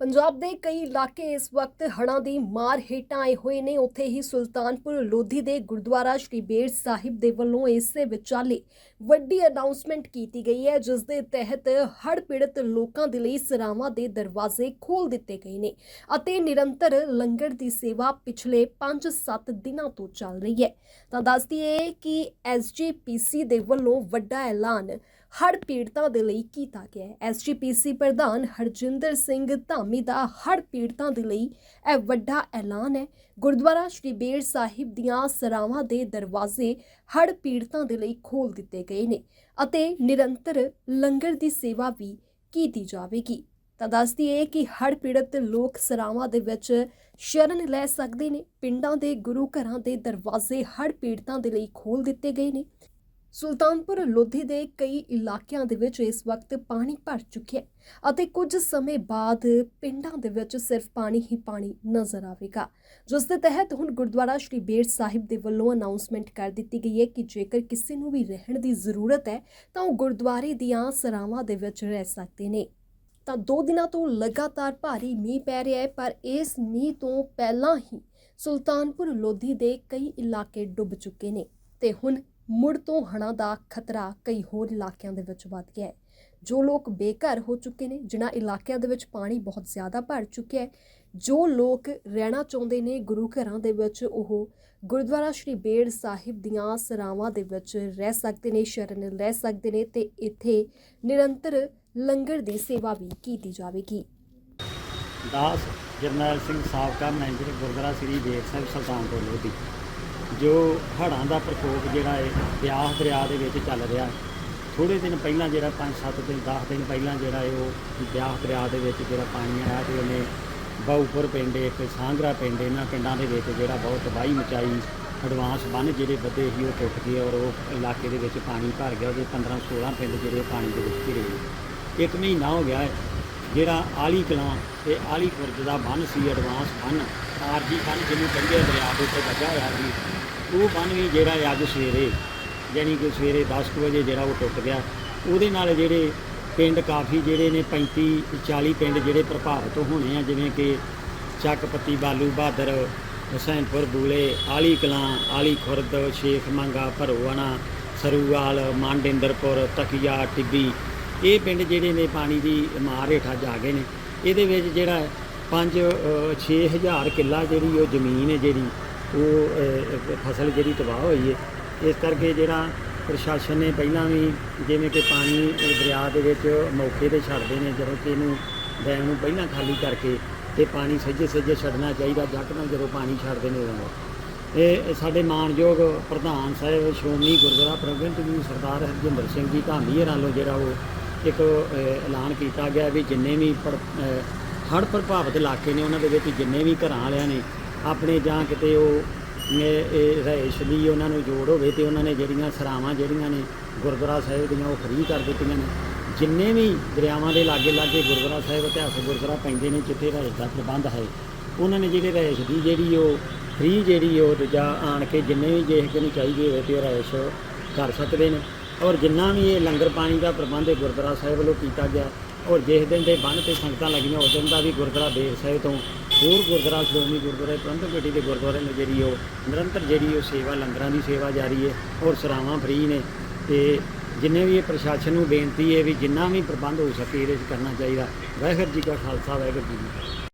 ਪੰਜਾਬ ਦੇ ਕਈ ਇਲਾਕੇ ਇਸ ਵਕਤ ਹੜ੍ਹਾਂ ਦੀ ਮਾਰ ਹੇਠਾਂ ਆਏ ਹੋਏ ਨੇ। ਉੱਥੇ ਹੀ ਸੁਲਤਾਨਪੁਰ ਲੋਧੀ ਦੇ ਗੁਰਦੁਆਰਾ ਸ਼੍ਰੀ ਬੇਰ ਸਾਹਿਬ ਦੇ ਵੱਲੋਂ ਇਸੇ ਵਿਚਾਲੇ ਵੱਡੀ ਅਨਾਉਂਸਮੈਂਟ ਕੀਤੀ ਗਈ ਹੈ, ਜਿਸ ਦੇ ਤਹਿਤ ਹੜ੍ਹ ਪੀੜਤ ਲੋਕਾਂ ਦੇ ਲਈ ਸਰਾਵਾਂ ਦੇ ਦਰਵਾਜ਼ੇ ਖੋਲ ਦਿੱਤੇ ਗਏ ਨੇ ਅਤੇ ਨਿਰੰਤਰ ਲੰਗਰ ਦੀ ਸੇਵਾ ਪਿਛਲੇ 5-7 ਦਿਨਾਂ ਤੋਂ ਚੱਲ ਰਹੀ ਹੈ। ਤਾਂ ਦੱਸ ਦਈਏ ਕਿ ਐਸਜੀਪੀਸੀ ਦੇ ਵੱਲੋਂ ਵੱਡਾ ਐਲਾਨ ਹੜ੍ਹ ਪੀੜਤਾਂ ਦੇ ਲਈ ਕੀਤਾ ਗਿਆ ਹੈ। ਐਸਜੀਪੀਸੀ ਪ੍ਰਧਾਨ ਹਰਜਿੰਦਰ ਸਿੰਘ ਧਾਮੀ ਦਾ ਹੜ੍ਹ ਪੀੜਤਾਂ ਦੇ ਲਈ ਇਹ ਵੱਡਾ ਐਲਾਨ ਹੈ। ਗੁਰਦੁਆਰਾ ਸ਼੍ਰੀ ਬੇਰ ਸਾਹਿਬ ਦੀਆਂ ਸਰਾਵਾਂ ਦੇ ਦਰਵਾਜ਼ੇ ਹੜ੍ਹ ਪੀੜਤਾਂ ਦੇ ਲਈ ਖੋਲ ਦਿੱਤੇ ਗਏ ਨੇ ਅਤੇ ਨਿਰੰਤਰ ਲੰਗਰ ਦੀ ਸੇਵਾ ਵੀ ਕੀਤੀ ਜਾਵੇਗੀ। ਤਾਂ ਦੱਸ ਦਈਏ ਕਿ ਹੜ੍ਹ ਪੀੜਤ ਲੋਕ ਸਰਾਵਾਂ ਦੇ ਵਿੱਚ ਸ਼ਰਨ ਲੈ ਸਕਦੇ ਨੇ। ਪਿੰਡਾਂ ਦੇ ਗੁਰੂ ਘਰਾਂ ਦੇ ਦਰਵਾਜ਼ੇ ਹੜ੍ਹ ਪੀੜਤਾਂ ਦੇ ਲਈ ਖੋਲ ਦਿੱਤੇ ਗਏ ਨੇ। ਸੁਲਤਾਨਪੁਰ ਲੋਧੀ ਦੇ ਕਈ ਇਲਾਕਿਆਂ ਦੇ ਵਿੱਚ ਇਸ ਵਕਤ ਪਾਣੀ ਭਰ ਚੁੱਕਿਆ ਅਤੇ ਕੁਝ ਸਮੇਂ ਬਾਅਦ ਪਿੰਡਾਂ ਦੇ ਵਿੱਚ ਸਿਰਫ ਪਾਣੀ ਹੀ ਪਾਣੀ ਨਜ਼ਰ ਆਵੇਗਾ, ਜਿਸ ਦੇ ਤਹਿਤ ਹੁਣ ਗੁਰਦੁਆਰਾ ਸ਼੍ਰੀ ਬੇਰ ਸਾਹਿਬ ਦੇ ਵੱਲੋਂ ਅਨਾਉਂਸਮੈਂਟ ਕਰ ਦਿੱਤੀ ਗਈ ਹੈ ਕਿ ਜੇਕਰ ਕਿਸੇ ਨੂੰ ਵੀ ਰਹਿਣ ਦੀ ਜ਼ਰੂਰਤ ਹੈ, ਤਾਂ ਉਹ ਗੁਰਦੁਆਰੇ ਦੀਆਂ ਸਰਾਵਾਂ ਦੇ ਵਿੱਚ ਰਹਿ ਸਕਦੇ ਨੇ। ਤਾਂ ਦੋ ਦਿਨਾਂ ਤੋਂ ਲਗਾਤਾਰ ਭਾਰੀ ਮੀਂਹ ਪੈ ਰਿਹਾ ਹੈ, ਪਰ ਇਸ ਮੀਂਹ ਤੋਂ ਪਹਿਲਾਂ ਹੀ ਸੁਲਤਾਨਪੁਰ ਲੋਧੀ ਦੇ ਕਈ ਇਲਾਕੇ ਡੁੱਬ ਚੁੱਕੇ ਨੇ ਤੇ ਹੁਣ ਮੁੜ ਤੋਂ ਹੜ੍ਹਾਂ ਦਾ ਖਤਰਾ ਕਈ ਹੋਰ ਇਲਾਕਿਆਂ ਦੇ ਵਿੱਚ ਵੱਧ ਗਿਆ ਹੈ। ਜੋ ਲੋਕ ਬੇਘਰ ਹੋ ਚੁੱਕੇ ਨੇ, ਜਿਨ੍ਹਾਂ ਇਲਾਕਿਆਂ ਦੇ ਵਿੱਚ ਪਾਣੀ ਬਹੁਤ ਜ਼ਿਆਦਾ ਭਰ ਚੁੱਕਿਆ ਹੈ, ਜੋ ਲੋਕ ਰਹਿਣਾ ਚਾਹੁੰਦੇ ਨੇ, ਗੁਰੂ ਘਰਾਂ ਦੇ ਵਿੱਚ ਉਹ ਗੁਰਦੁਆਰਾ ਸ਼੍ਰੀ ਬੇੜ ਸਾਹਿਬ ਦੀਆਂ ਸਰਾਵਾਂ ਦੇ ਵਿੱਚ ਰਹਿ ਸਕਦੇ ਨੇ, ਸ਼ਰਨ ਲੈ ਸਕਦੇ ਨੇ ਤੇ ਇੱਥੇ ਨਿਰੰਤਰ ਲੰਗਰ ਦੀ ਸੇਵਾ ਵੀ ਕੀਤੀ ਜਾਵੇਗੀ। ਦਾਸ ਜਰਨੈਲ ਸਿੰਘ ਸਾਬਕਾ ਮੈਨੇਜਰ ਗੁਰਦੁਆਰਾ ਸ੍ਰੀ ਬੇਰ ਸਾਹਿਬ ਸੁਲਤਾਨਪੁਰ ਲੋਧੀ। ਜੋ ਹੜ੍ਹਾਂ ਦਾ ਪ੍ਰਕੋਪ ਜਿਹੜਾ ਹੈ ਬਿਆਸ ਦਰਿਆ ਦੇ ਵਿੱਚ ਚੱਲ ਰਿਹਾ ਹੈ ਥੋੜੇ ਦਿਨ ਪਹਿਲਾਂ ਜਿਹੜਾ 5-7 ਦਿਨ 10 ਦਿਨ ਪਹਿਲਾਂ ਜਿਹੜਾ ਹੈ ਉਹ ਬਿਆਸ ਦਰਿਆ ਦੇ ਵਿੱਚ ਜਿਹੜਾ ਪਾਣੀ ਆਇਆ ਤੇ ਉਹਨੇ ਬਾਉਪੁਰ ਪਿੰਡ, ਇੱਕ ਸਾਂਗਰਾ ਪਿੰਡ, ਇਹਨਾਂ ਪਿੰਡਾਂ ਦੇ ਵਿੱਚ ਜਿਹੜਾ ਬਹੁਤ ਤਬਾਹੀ ਮਚਾਈ ਐਡਵਾਂਸ ਬੰਨ ਜਿਹੜੇ ਵੱਡੇ ਸੀ ਉਹ ਟੁੱਟ ਗਏ ਔਰ ਉਹ ਇਲਾਕੇ ਦੇ ਵਿੱਚ ਪਾਣੀ ਭਰ ਗਿਆ, ਉਹਦੇ 15-16 ਪਿੰਡ ਜਿਹੜੇ ਪਾਣੀ ਦੇ ਵਿੱਚ ਘਿਰੇ ਇੱਕ ਮਹੀਨਾ ਹੋ ਗਿਆ ਹੈ ਜਿਹੜਾ ਆਲੀ ਕਲਾਂ ਤੇ ਆਲੀ ਖੁਰਦ ਦਾ ਬੰਨ ਸੀ ਐਡਵਾਂਸ ਬੰਨ, ਆਰਜੀ ਬੰਨ ਜਿਹਨੂੰ ਕਹਿੰਦੇ ਦਰਿਆ ਦੇ ਉੱਤੇ ਲੱਗਾ ਹੋਇਆ ਸੀ, ਉਹ ਬੰਨ ਵੀ ਜਿਹੜਾ ਹੈ ਅੱਜ ਸਵੇਰੇ ਯਾਨੀ ਕਿ ਸਵੇਰੇ 10 ਕੁ ਵਜੇ ਜਿਹੜਾ ਉਹ ਟੁੱਟ ਗਿਆ। ਉਹਦੇ ਨਾਲ ਜਿਹੜੇ ਪਿੰਡ ਕਾਫੀ ਜਿਹੜੇ ਨੇ 35 40 ਪਿੰਡ ਜਿਹੜੇ ਪ੍ਰਭਾਵਿਤ ਹੋਣੇ ਆ, ਜਿਵੇਂ ਕਿ ਚੱਕ ਬਾਲੂ ਬਹਾਦਰ, ਹੁਸੈਨਪੁਰ, ਬੂਲੇ, ਆਲੀ ਕਲਾਂ, ਆਲੀ ਖੁਰਦ, ਸ਼ੇਖ ਮੰਗਾ ਭਰੋਆਣਾ ਸਰੂਵਾਲ ਮਾਂਡਿੰਦਰਪੁਰ ਤਕੀਆ ਟਿੱਬੀ ਇਹ ਪਿੰਡ ਜਿਹੜੇ ਨੇ ਪਾਣੀ ਦੀ ਮਾਰ ਹੇਠਾਂ ਜਾ ਗਏ ਨੇ। ਇਹਦੇ ਵਿੱਚ ਜਿਹੜਾ 5 6000 ਕਿੱਲਾ ਜਿਹੜੀ ਉਹ ਜ਼ਮੀਨ ਹੈ ਜਿਹੜੀ ਉਹ ਫਸਲ ਜਿਹੜੀ ਤਬਾਹ ਹੋਈ ਹੈ। ਇਸ ਕਰਕੇ ਜਿਹੜਾ ਪ੍ਰਸ਼ਾਸਨ ਨੇ ਪਹਿਲਾਂ ਵੀ ਜਿਵੇਂ ਕਿ ਪਾਣੀ ਦਰਿਆ ਦੇ ਵਿੱਚ ਮੌਕੇ ਤੇ ਛੱਡਦੇ ਨੇ, ਜਦੋਂ ਕਿ ਇਹਨੂੰ ਡੈਮ ਨੂੰ ਪਹਿਲਾਂ ਖਾਲੀ ਕਰਕੇ ਤੇ ਪਾਣੀ ਸੱਜੇ ਸੱਜੇ ਛੱਡਣਾ ਚਾਹੀਦਾ ਜੱਟ ਜੱਕਦਮ ਜਦੋਂ ਪਾਣੀ ਛੱਡਦੇ ਨੇ ਉਦੋਂ। ਇਹ ਸਾਡੇ ਮਾਨਯੋਗ ਪ੍ਰਧਾਨ ਸਾਹਿਬ ਸ਼੍ਰੋਮਣੀ ਗੁਰਦੁਆਰਾ ਪ੍ਰਬੰਧਕ ਜੀ ਸਰਦਾਰ ਹਰਜਿੰਦਰ ਸਿੰਘ ਜੀ, ਧਾਮੀ ਹੋਰਾਂ ਜਿਹੜਾ ਉਹ ਇੱਕ ਐਲਾਨ ਕੀਤਾ ਗਿਆ ਵੀ ਜਿੰਨੇ ਵੀ ਹੜ੍ਹ ਪ੍ਰਭਾਵਿਤ ਇਲਾਕੇ ਨੇ ਉਹਨਾਂ ਦੇ ਵਿੱਚ ਜਿੰਨੇ ਵੀ ਘਰਾਂ ਵਾਲਿਆਂ ਨੇ ਆਪਣੇ ਜਾਂ ਕਿਤੇ ਉਹ ਇਹ ਇਹ ਰਿਹਾਇਸ਼ ਲਈ ਉਹਨਾਂ ਨੂੰ ਜੋੜ ਹੋਵੇ ਤੇ ਉਹਨਾਂ ਨੇ ਜਿਹੜੀਆਂ ਸਰਾਵਾਂ ਜਿਹੜੀਆਂ ਨੇ ਗੁਰਦੁਆਰਾ ਸਾਹਿਬ ਦੀਆਂ ਉਹ ਫਰੀ ਕਰ ਦਿੱਤੀਆਂ ਨੇ। ਜਿੰਨੇ ਵੀ ਦਰਿਆਵਾਂ ਦੇ ਲਾਗੇ ਲਾਗੇ ਗੁਰਦੁਆਰਾ ਸਾਹਿਬ, ਇਤਿਹਾਸਕ ਗੁਰਦੁਆਰਾ ਪੈਂਦੇ ਨੇ ਜਿੱਥੇ ਰਹਿਸ਼ ਦਾ ਪ੍ਰਬੰਧ ਹੈ, ਉਹਨਾਂ ਨੇ ਜਿਹੜੇ ਰਿਹਾਇਸ਼ ਦੀ ਜਿਹੜੀ ਉਹ ਫਰੀ ਜਿਹੜੀ ਉਹ ਦੂਜਾ ਆਣ ਕੇ ਜਿੰਨੇ ਵੀ ਜੇ ਕਿਸੇ ਨੂੰ ਚਾਹੀਦੀ ਹੋਵੇ ਤੇ ਉਹ ਰਿਹਾਇਸ਼ ਕਰ ਸਕਦੇ ਨੇ। ਔਰ ਜਿੰਨਾ ਵੀ ਇਹ ਲੰਗਰ ਪਾਣੀ ਦਾ ਪ੍ਰਬੰਧ ਗੁਰਦੁਆਰਾ ਸਾਹਿਬ ਵੱਲੋਂ ਕੀਤਾ ਗਿਆ, ਔਰ ਜਿਸ ਦਿਨ ਦੇ ਬੰਨ ਤੇ ਸੰਗਤਾਂ ਲੱਗੀਆਂ, ਉਸ ਦਿਨ ਦਾ ਵੀ ਗੁਰਦੁਆਰਾ ਬੇਰ ਸਾਹਿਬ ਤੋਂ ਹੋਰ ਗੁਰਦੁਆਰਾ, ਸ਼੍ਰੋਮਣੀ ਗੁਰਦੁਆਰਾ, ਪ੍ਰਬੰਧਕ ਕਮੇਟੀ ਦੇ ਗੁਰਦੁਆਰੇ ਨੇ ਜਿਹੜੀ ਉਹ ਨਿਰੰਤਰ ਜਿਹੜੀ ਉਹ ਸੇਵਾ, ਲੰਗਰਾਂ ਦੀ ਸੇਵਾ ਜਾਰੀ ਹੈ, ਔਰ ਸਰਾਵਾਂ ਫ੍ਰੀ ਨੇ। ਤੇ ਜਿੰਨੇ ਵੀ ਇਹ ਪ੍ਰਸ਼ਾਸਨ ਨੂੰ ਬੇਨਤੀ ਹੈ ਵੀ ਜਿੰਨਾ ਵੀ ਪ੍ਰਬੰਧ ਹੋ ਸਕੇ ਇਹਦੇ ਵਿੱਚ ਕਰਨਾ ਚਾਹੀਦਾ। ਵਾਹਿਗੁਰੂ ਜੀ ਕਾ ਖਾਲਸਾ, ਵਾਹਿਗੁਰੂ ਜੀ